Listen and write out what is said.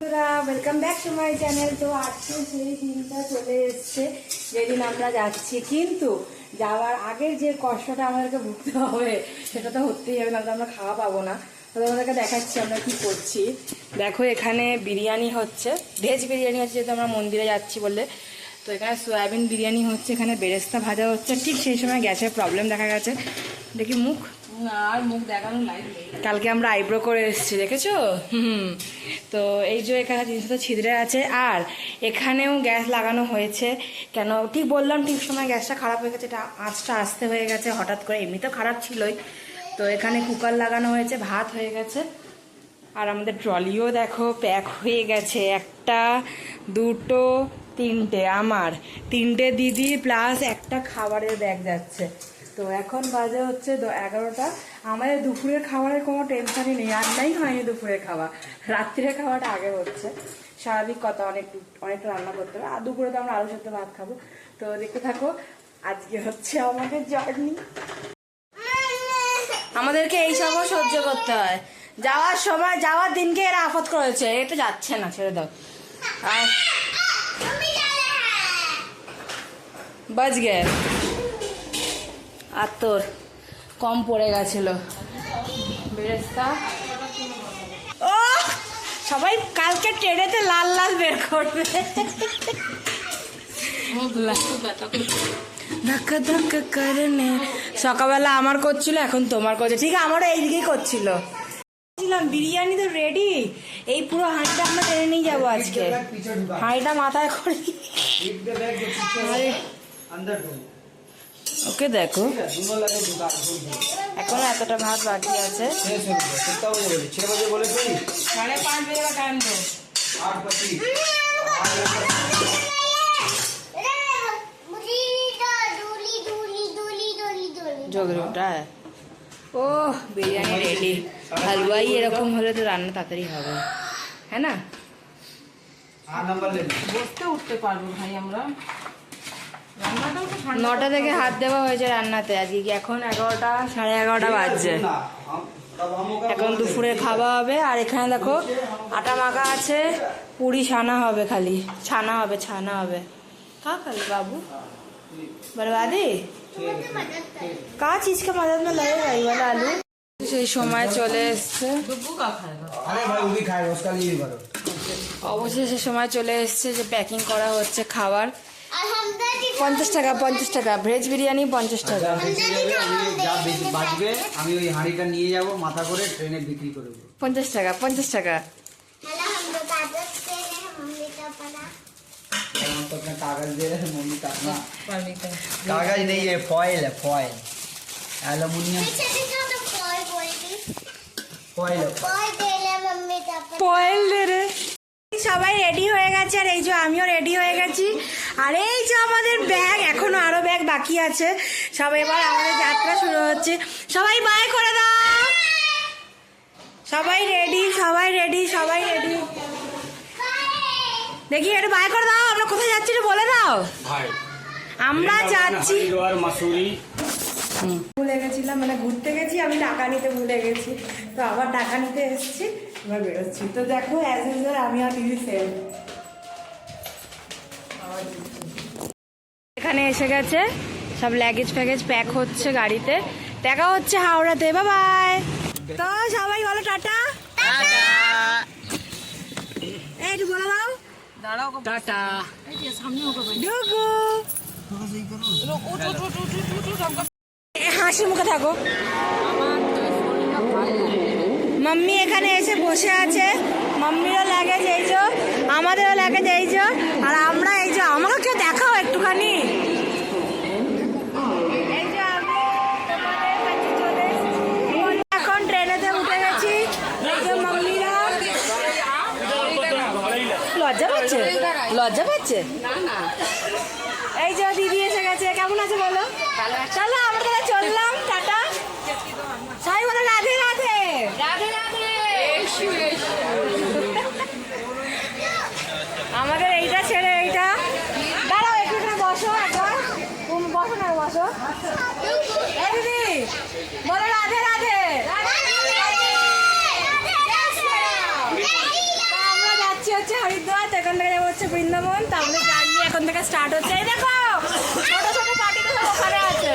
বন্ধুরা welcome back to my channel তো আজকে সেই দিনটা চলে এসছে, যেদিন আমরা যাচ্ছি। কিন্তু যাওয়ার আগের যে কষ্টটা আমাদেরকে ভুগতে হবে, সেটা তো হতেই হবে না আমরা খাওয়া পাবো না। তো তোমাদেরকে দেখাচ্ছি আমরা কি করছি। দেখো, এখানে বিরিয়ানি হচ্ছে ভেজ বিরিয়ানি হচ্ছে, যেহেতু আমরা মন্দিরে যাচ্ছি বলে। তো এখানে সয়াবিন বিরিয়ানি হচ্ছে, এখানে বেরেস্তা ভাজা হচ্ছে। ঠিক সেই সময় গ্যাসের প্রবলেম দেখা গেছে। দেখি মুখ। আর মুখ দেখানো কালকে আমরা আইব্রো করে এসেছি, দেখেছ? হুম। তো এই যে এখানে জিনিসটা ছিদ্রে আছে, আর এখানেও গ্যাস লাগানো হয়েছে। কেন? ঠিক বললাম, ঠিক সময় গ্যাসটা খারাপ হয়ে গেছে, এটা আঁচটা আসতে হয়ে গেছে, হঠাৎ করে এমনি তো খারাপ ছিলই। তো এখানে কুকার লাগানো হয়েছে, ভাত হয়ে গেছে। আর আমাদের ট্রলিও দেখো প্যাক হয়ে গেছে, একটা, দুটো, তিনটে, আমার। তিনটে দিদি প্লাস একটা খাবারের ব্যাগ যাচ্ছে। তো এখন বাজে হচ্ছে এগারোটা। আমাদের দুপুরের খাবারের কোনো টেনশনই নেই রান্নাই হয়নি দুপুরের খাওয়া রাত্রিরের খাওয়াটা আগে হচ্ছে। স্বাভাবিক কথা অনেক অনেকটা রান্না করতে হবে। আর দুপুরে তো আমরা আলু সেদ্ধ ভাত খাব। তো দেখতে থাকো আজকে হচ্ছে আমাদের জার্নি আমাদেরকে এই সবও সহ্য করতে হয়। যাওয়ার সময় যাওয়ার দিনকে এরা আফত করেছে। এটা যাচ্ছে না ছেড়ে দাও। আর বাজ গে আর তোর কম পড়ে গেছিল বেরেস্তা ও সবাই কালকে ট্রেনেতে লাল লাল বের করবে ধাক্কা ধাক্কা করে নে সকালবেলা আমার করছিল এখন তোমার করছে ঠিক আমারও এইদিকেই করছিল ছিলাম বিরিয়ানি তো রেডি এই পুরো হাঁড়িটা আমরা টেনে নিয়ে যাব আজকে হাঁড়িটা মাথায় করে ওকে দেখো। এখন এতটা ভাত বাকি আছে। ও বিরিয়ানি রেডি হালুয়াই এরকম হলে তো রান্না তাড়াতাড়ি হবে। হ্যাঁ না? বসতে উঠতে পারব ভাই আমরা। নটা থেকে হাত দেওয়া হয়েছে রান্নাতে আজকে। কি এখন এগারোটা সাড়ে এগারোটা বাজছে। এখন দুপুরে খাওয়া হবে। আর এখানে দেখো আটা মাখা আছে পুরি ছানা হবে খালি। ছানা হবে ছানা হবে। কা খালি বাবু। বরবাদি? কা চিজকে মদত মে লাগে ভাই বলে আলু। সেই সময় চলে এসছে। অবশেষে সময় চলে এসছে যে প্যাকিং করা হচ্ছে খাবার। পঞ্চাশ টাকা পঞ্চাশ টাকা। ভেজ বিরিয়ানি পঞ্চাশ টাকা। আচ্ছা, যা বাজবে আমি ওই হাঁড়িটা নিয়ে যাব মাথা করে ট্রেনে বিক্রি করে পঞ্চাশ টাকা পঞ্চাশ টাকা। কাগজ নেই foil foil aluminium. Foil foil দে। রে। সবাই রেডি হয়ে গেছে আর এই যে আমিও রেডি হয়ে গেছি। আর এই যে আমাদের ব্যাগ এখনও আরও ব্যাগ বাকি আছে। সবাই এবার আমাদের যাত্রা শুরু হচ্ছে। সবাই বাই করে দাও। সবাই রেডি সবাই রেডি সবাই রেডি দেখি একটু বাই করে দাও। আমরা কোথায় যাচ্ছি বলে দাও। ভাই। আমরা যাচ্ছি। ভুলে গেছিলাম মানে ঘুরতে গেছি আমি টাকা নিতে ভুলে গেছি। তো আবার টাকা নিতে এসেছি এবার বেরোচ্ছি। তো দেখো অ্যাজ ইউজুয়াল আমি আর দিদি সেম এখানে এসে গেছে। সব লাগেজ ফ্যাগেজ প্যাক হচ্ছে গাড়িতে। দেখা হচ্ছে হাওড়াতে। বাবাই তো সবাই বলো টাটা। একটু বলে দাও। টাটা। হাসি মুখে থাকো। মাম্মি এখানে এসে বসে আছে। মাম্মিরও লাগেজ এই আমাদেরও লাগেজ এই আর আমরা এই যে, আমাকে কেউ দেখাও একটুখানি। এখন ট্রেনেতে উঠে গেছি। লজ্জা পাচ্ছে? লজ্জা পাচ্ছে? এই যে দিদি এসে গেছে। কেমন আছে বলো? চলো আমরা তাহলে চললাম। টাটা। সবাই বলে রাধে রাধে। রাধে রাধে আমাদের এইটা ছেড়ে এইটা দাঁড়াও একটু এখানে বসো একবার তুমি বসো না বসো এই রাধে রাধে। আমরা যাচ্ছি এখান থেকে যাব হচ্ছে বৃন্দাবন। জার্নি এখন থেকে স্টার্ট হচ্ছে। দেখো, ছোট ছোট পার্টি তো ওখানে আছে।